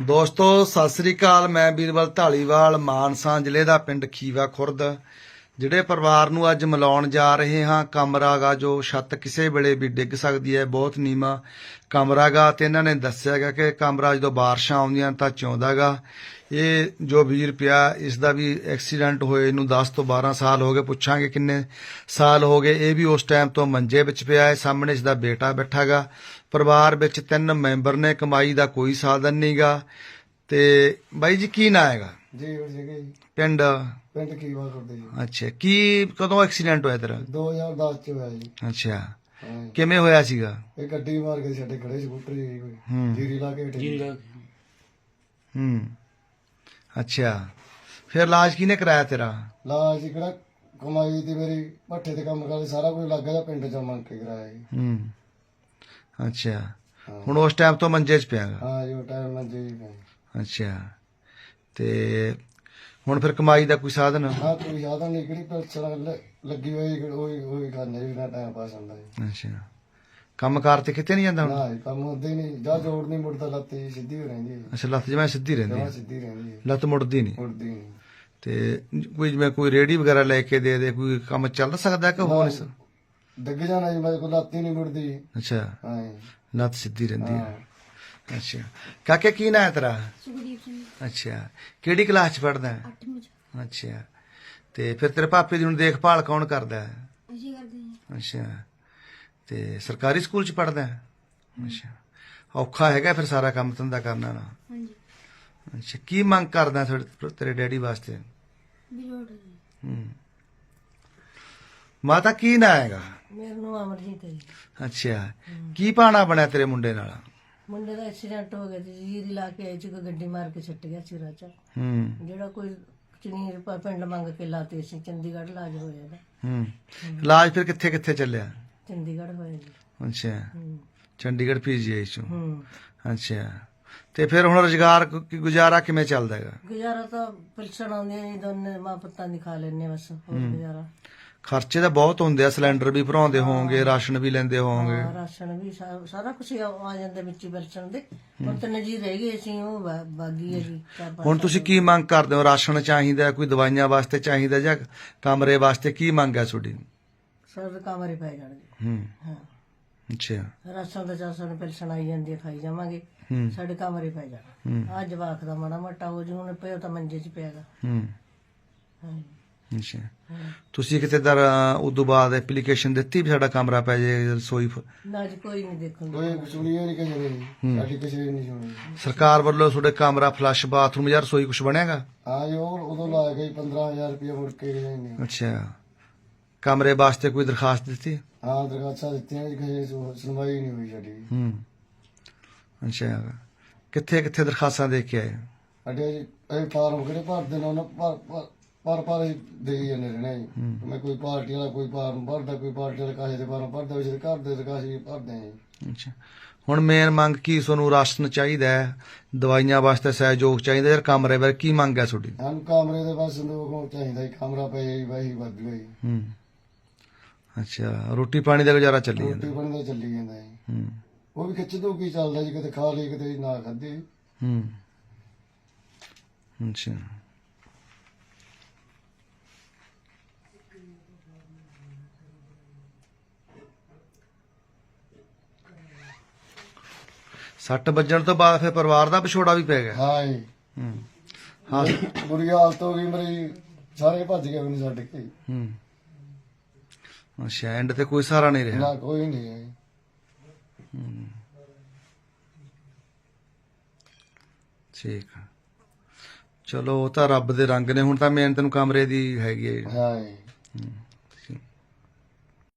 ਦੋਸਤੋ ਸਤਿ ਸ੍ਰੀ ਅਕਾਲ। ਮੈਂ ਬੀਰਬਲ ਢਾਲੀਵਾਲ ਮਾਨਸਾ ਜ਼ਿਲ੍ਹੇ ਦਾ ਪਿੰਡ ਖੀਵਾ ਖੁਰਦ। ਜਿਹੜੇ ਪਰਿਵਾਰ ਨੂੰ ਅੱਜ ਮਿਲਾਉਣ ਜਾ ਰਹੇ ਹਾਂ, ਕਮਰਾਗਾ ਜੋ ਛੱਤ ਕਿਸੇ ਵੇਲੇ ਵੀ ਡਿੱਗ ਸਕਦੀ ਹੈ, ਬਹੁਤ ਨੀਵਾਂ ਕਮਰਾਗਾ ਤੇ ਇਹਨਾਂ ਨੇ ਦੱਸਿਆਗਾ ਕਿ ਕਮਰਾ ਜਦੋਂ ਬਾਰਿਸ਼ਾਂ ਆਉਂਦੀਆਂ ਤਾਂ ਚੌਂਦਾਗਾ। ਇਹ ਜੋ ਵੀਰ ਪਿਆ, ਇਸ ਦਾ ਵੀ ਐਕਸੀਡੈਂਟ ਹੋਏ ਇਹਨੂੰ 10 ਤੋਂ 12 ਸਾਲ ਹੋ ਗਏ, ਪੁੱਛਾਂਗੇ ਕਿੰਨੇ ਸਾਲ ਹੋ ਗਏ। ਇਹ ਵੀ ਉਸ ਟਾਈਮ ਤੋਂ ਮੰਜੇ ਵਿੱਚ ਪਿਆ ਹੈ, ਸਾਹਮਣੇ ਇਸ ਦਾ ਬੇਟਾ ਬੈਠਾਗਾ ਪਰਿਵਾਰ ਵਿੱਚ ਤਿੰਨ ਮੈਂਬਰ ਨੇ, ਕਮਾਈ ਦਾ ਕੋਈ ਸਾਧਨ ਨਹੀਂਗਾ ਤੇ ਬਾਈ ਜੀ, ਕੀ ਨਾਂ ਹੈਗਾ? ਜੀ ਹੋ ਜਗੇ ਜੀ। ਪਿੰਡ? ਪਿੰਡ ਕੀ ਵਾਰ ਕਰਦੇ ਜੀ। ਅੱਛਾ ਕੀ ਕਦੋਂ ਐਕਸੀਡੈਂਟ ਹੋਇਆ ਤੇਰਾ? 2010 ਚ ਹੋਇਆ ਜੀ। ਅੱਛਾ ਹਾਂ। ਕਿਵੇਂ ਹੋਇਆ ਸੀਗਾ? ਇਹ ਗੱਡੀ ਮਾਰ ਕੇ ਸਾਡੇ ਖੜੇ ਸਕੂਟਰ ਜੀ ਕੋਈ ਹੂੰ। ਜੀਰੀ ਲਾ ਕੇ ਜੀਰੀ ਹੂੰ। ਅੱਛਾ ਫਿਰ ਇਲਾਜ ਕਿਹਨੇ ਕਰਾਇਆ ਤੇਰਾ? ਲਾ ਜੀ ਕਿਹੜਾ? ਕਮਾਈ ਦੀ ਮੇਰੀ ਭੱਠੇ ਤੇ ਕੰਮ ਕਰਦੇ ਸਾਰਾ ਕੁਝ ਲੱਗ ਗਿਆ ਪਿੰਡ ਚ ਮੰਗ ਕੇ ਕਰਾਇਆ ਜੀ। ਹੂੰ। ਅੱਛਾ ਹਾਂ। ਹੁਣ ਉਸ ਟਾਈਮ ਤੋਂ ਮੰਜੇ 'ਚ ਪਿਆਗਾ ਹਾਂ ਜੀ ਉਹ ਟਾਈਮ ਨਾਲ ਜੀ। ਅੱਛਾ। ਤੇ ਹੁਣ ਫਿਰ ਕਮਾਈ ਦਾ ਕੋਈ ਸਾਧਨ? ਕੋਈ ਯਾਦ ਨਹੀਂ ਕਿਹੜੀ ਪੈਨਸ਼ਨ ਲੱਗੀ ਹੋਈ ਉਹੀ ਉਹੀ ਖਾਂਦੇ ਜੀ ਨਾ ਟਾਈਮ ਪਾਸ ਹੁੰਦਾ ਜੀ। ਅੱਛਾ। ਕੰਮਕਾਰ ਤੇ ਕਿਤੇ ਨਹੀਂ ਜਾਂਦਾ ਹੁਣ? ਨਾ ਜੀ ਕੰਮ ਹੁੰਦੇ ਹੀ ਨਹੀਂ। ਜਾ ਜੋੜ ਨਹੀਂ ਮੁੜਦਾ ਲੱਤੇ ਸਿੱਧੀ ਹੋ ਰਹਿੰਦੀ ਹੈ। ਅੱਛਾ ਲੱਤ ਜਿਵੇਂ ਸਿੱਧੀ ਰਹਿੰਦੀ ਜਮਾਂ ਹੈ ਸਿੱਧੀ ਰਹਿੰਦੀ ਹੈ। ਲੱਤ ਮੁੜਦੀ ਨਹੀਂ? ਮੁੜਦੀ ਨਹੀਂ। ਤੇ ਕੋਈ ਜਿਵੇਂ ਕੋਈ ਰੇੜੀ ਵਗੈਰਾ ਲੈ ਕੇ ਦੇ ਦੇ ਕੋਈ ਕੰਮ ਚੱਲ ਸਕਦਾ ਕਿ ਹੋਰ? ਨਹੀਂ ਸ- ਡਿੱਗ ਜਾਣਾ ਜੀ ਕੋਲ ਲੱਤ ਹੀ ਨਹੀਂ ਮੁੜਦੀ। ਅੱਛਾ। ਹਾਂ ਜੀ। ਲੱਤ ਸਿੱਧੀ ਰਹਿੰਦੀ ਹੈ। ਹਾਂ। ਅੱਛਾ। ਕਾਕੇ ਕੀ ਨਾਂ ਹੈ ਤੇਰਾ? ਸੁਖਦੀਪ ਸਿੰਘ। ਅੱਛਾ। ਕਿਹੜੀ ਕਲਾਸ ਚ ਪੜਦਾ ਹੈ 8ਵੀਂ ਚ। ਅੱਛਾ। ਤੇ ਫਿਰ ਤੇਰੇ ਪਾਪੇ ਦੀ ਹੁਣ ਦੇਖਭਾਲ ਕੌਣ ਕਰਦਾ ਹੈ? ਅਸੀਂ ਕਰਦੇ ਹਾਂ ਅੱਛਾ। ਤੇ ਸਰਕਾਰੀ ਸਕੂਲ ਚ ਪੜਦਾ ਹੈ? ਅੱਛਾ। ਔਖਾ ਹੈਗਾ ਫਿਰ ਸਾਰਾ ਕੰਮ ਧੰਦਾ ਕਰਨਾ ਨਾ ਹਾਂਜੀ। ਅੱਛਾ। ਕੀ ਮੰਗ ਕਰਦਾ ਤੁਹਾਡੇ- ਤੇਰੇ ਡੈਡੀ ਵਾਸਤੇ? ਹੂੰ। ਮਾਤਾ ਕੀ ਨਾਂ ਹੈਗਾ? ਮੇਰਾ ਨਾਮ ਅਮਰਜੀਤ ਹੈ ਜੀ। ਅੱਛਾ। ਕੀ ਪਾਣਾ ਬਣਿਆ ਤੇਰੇ ਮੁੰਡੇ ਨਾਲ? ਮੁੰਡੇ ਦਾ ਐਕਸੀਡੈਂਟ ਹੋ ਗਿਆ ਜੀ ਜੀਰੀ ਲਾ ਕੇ ਆਏ ਸੀ ਕੋਈ ਗੱਡੀ ਮਾਰ ਕੇ ਛੱਟ ਗਿਆ ਸਿਰਾਂ 'ਚ। ਹੂੰ। ਜਿਹੜਾ ਕੋਈ ਚਨੀਰ ਪ- ਪਿੰਡ ਮੰਗ ਕੇ ਲਾਤੇ ਸੀ ਚੰਡੀਗੜ੍ਹ ਇਲਾਜ ਹੋਇਆ ਦਾ ਹੂੰ। ਇਲਾਜ ਫਿਰ ਕਿੱਥੇ ਕਿੱਥੇ ਚੱਲਿਆ? ਚੰਡੀਗੜ੍ਹ ਹੋਇਆ ਜੀ। ਅੱਛਾ। ਹੂੰ। ਚੰਡੀਗੜ੍ਹ ਪੀਜੀਆਈ ਚੋਂ? ਹੂੰ। ਅੱਛਾ। ਤੇ ਫਿਰ ਹੁਣ ਰੁਜ਼ਗਾਰ ਕ- ਕੀ ਗੁਜ਼ਾਰਾ ਕਿਵੇਂ ਚੱਲਦਾ ਹੈਗਾ? ਗੁਜ਼ਾਰਾ ਤਾਂ ਪਿਲਸਣ ਆਉਂਦੀਆਂ ਜੀ ਦੋਨੇ ਮਾਂ ਪੁੱਤਾਂ ਦੀ ਖਾ ਲੈਣੇ ਬਸ ਹੋਰ ਗੁਜ਼ਾਰਾ। ਖਰਚੇ ਤਾਂ ਬਹੁਤ ਹੁੰਦੇ ਆ ਸਿਲੰਡਰ ਵੀ ਭਰਾਉਂਦੇ ਹੋਵੋਗੇ ਰਾਸ਼ਨ ਵੀ ਲੈਂਦੇ ਹੋਵੋਗੇ। ਹਾਂ, ਰਾਸ਼ਨ ਵੀ ਸਾ- ਸਾਰਾ ਕੁਝ ਆ ਜਾਂਦਾ ਵਿੱਚ ਪਿਲਸਣ ਦੇ। ਹੁਣ ਤਾਂ ਨਜੀ ਰਹਿ ਗਏ ਸੀ ਉਹ ਬਾ- ਬਾਗੀ ਹੈ ਜੀ ਚਾਰ ਪੰਜ ਹੁਣ ਤੁਸੀਂ ਕੀ ਮੰਗ ਕਰਦੇ ਹੋ? ਰਾਸ਼ਨ ਚਾਹੀਦਾ ਹੈ, ਕੋਈ ਦਵਾਈਆਂ ਵਾਸਤੇ ਚਾਹੀਦਾ ਜਾਂ ਕਮਰੇ ਵਾਸਤੇ? ਕੀ ਮੰਗ ਹੈ ਤੁਹਾਡੀ? ਸਰ ਕਮਰੇ ਪੈ ਜਾਣਗੇ। ਹੂੰ। ਹਾਂ। ਅੱਛਾ। ਰਾਸ਼ਨ ਦਾ ਚਾਰ ਸੌ ਪਿਲਸਣ ਆਈ ਜਾਂਦੀ ਹੈ ਖਾਈ ਜਾਵਾਂਗੇ। ਹੂੰ। ਸਾਡੇ ਕਮਰੇ ਪੈ ਜਾਣਾ। ਹੂੰ। ਆ ਜਵਾਕ ਦਾ ਮਾੜਾ ਮੋਟਾ ਹੋ ਜੂ ਹੁਣ ਪਿਓ ਤਾਂ ਮੰਜੇ 'ਚ ਪਿਆਗਾ ਹੂੰ। ਹਾਂ ਅੱਛਾ। ਤੁਸੀਂ ਕਿਤੇ ਦਰ ਉਦੋਂ ਬਾਅਦ ਐਪਲੀਕੇਸ਼ਨ ਦਿੱਤੀ ਵੀ ਸਾਡਾ ਕਮਰਾ ਪੈ ਜੇ ਰਸੋਈ ਫ- ਨਾ ਅੱਜ ਕੋਈ ਨਹੀਂ ਦੇਖੂਗਾ ਕੋਈ ਸੁਣੀ ਨਹੀਂ ਕਿਸੇ ਨੇ ਜੀ। ਸਾਡੀ ਕਿਸੇ ਨੇ ਨਹੀਂ ਸੁਣੀ। ਸਰਕਾਰ ਵੱਲੋਂ ਤੁਹਾਡੇ ਕਮਰਾ ਫਲੱਸ਼ ਬਾਥਰੂਮ ਜਾਂ ਰਸੋਈ ਕੁਝ ਬਣਿਆਗਾ? ਹਾਂ ਜੀ ਉਹ ਉਦੋਂ ਲਾਇਆ ਗਈ 15000 ਰੁਪਏ ਮੁੜ ਕੇ ਗਏ ਨੇ ਅੱਛਾ। ਕਮਰੇ ਵਾਸਤੇ ਕੋਈ ਦਰਖਾਸਤ ਦਿੱਤੀ? ਹਾਂ ਦਰਖਾਸਤਾਂ ਦਿੱਤੀਆਂ ਜੀ ਕਿਸੇ ਸੁ- ਸੁਣਵਾਈ ਨਹੀਂ ਹੋਈ ਸਾਡੀ। ਹੂੰ। ਅੱਛਾ। ਕਿੱਥੇ ਕਿੱਥੇ ਦਰਖਾਸਤਾਂ ਦੇ ਕੇ ਆਏ? ਸਾਡੇ ਜੀ ਇਹ ਫਾਰਮ ਕਿਹੜੇ ਭਰਦੇ ਨੇ ਉਹਨਾਂ ਪਰ- ਪਰ ਪਰ ਦੇਈ ਜਾਂਦੇ ਰਹਿਣਾ ਜੀ। ਮੈਂ ਕੋਈ ਪਾਰਟੀ ਵਾਲਾ ਕੋਈ ਫਾਰਮ ਭਰਦਾ ਕੋਈ ਪਾਰਟੀ ਵਾਲਾ ਕਾਹੇ ਦੇ ਫਾਰਮ ਭਰਦਾ ਵਿੱਚ ਘਰ ਦੇ ਦਰਖਾਸਤ ਭਰਦੇ ਆ ਜੀ। ਅੱਛਾ। ਹੁਣ ਮੇਨ ਮੰਗ ਕੀ ਤੁਹਾਨੂੰ ਰਾਸ਼ਨ ਚਾਹੀਦਾ ਹੈ? ਦਵਾਈਆਂ ਵਾਸਤੇ ਸਹਿਯੋਗ ਚਾਹੀਦਾ ਯਾਰ ਕਮਰੇ ਬਾਰੇ ਕੀ ਮੰਗ ਹੈ ਤੁਹਾਡੀ? ਸਾਨੂੰ ਕਮਰੇ ਦੇ ਬਸ ਸੰਦੂਕ ਚਾਹੀਦਾ ਜੀ ਕਮਰਾ ਪਏ ਜੀ ਵਾਹੀ ਵੱਧ ਗਈ ਹੂੰ। ਅੱਛਾ ਰੋਟੀ ਪਾਣੀ ਦਾ ਗੁਜ਼ਾਰਾ ਚੱਲੀ ਜਾਂਦਾ। ਰੋਟੀ ਬਣਦਾ ਚੱਲੀ ਜਾਂਦਾ ਜੀ। ਹੂੰ। ਉਹ ਵੀ ਖਿੱਚ ਦੋ ਕੀ ਚੱਲਦਾ ਜੀ ਕਿਤੇ ਖਾ ਲਈ ਕਿਤੇ ਨਾ ਖਾਧੀ। ਹੂੰ। ਅੱਛਾ। ਸੱਟ ਵੱਜਣ ਤੋਂ ਬਾਅਦ ਫਿਰ ਪਰਿਵਾਰ ਦਾ ਵਿਛੋੜਾ ਵੀ ਪੈ ਗਿਆ। ਹਾਂ ਜੀ। ਹੂੰ। ਹਾਂ ਬੁਰੀ ਹਾਲਤ ਹੋ ਗਈ ਮੇਰੀ। ਸਾਰੇ ਭੱਜ ਗਏ ਮੈਨੂੰ ਛੱਡ ਕੇ। ਹੂੰ। ਅੱਛਾ ਐਂਡ ਤੇ ਕੋਈ ਸਹਾਰਾ ਨਹੀਂ ਰਿਹਾ। ਨਾ ਕੋਈ ਨਹੀਂ ਹੈ। ਜੀ। ਠੀਕ ਆ। ਚਲੋ ਉਹ ਤਾਂ ਰੱਬ ਦੇ ਰੰਗ ਨੇ। ਹੁਣ ਤਾਂ ਮਿਹਨਤ ਨੂੰ ਕਮਰੇ ਦੀ ਹੈਗੀ ਹੈ ਹਾਂ ਜੀ। ਹੂੰ।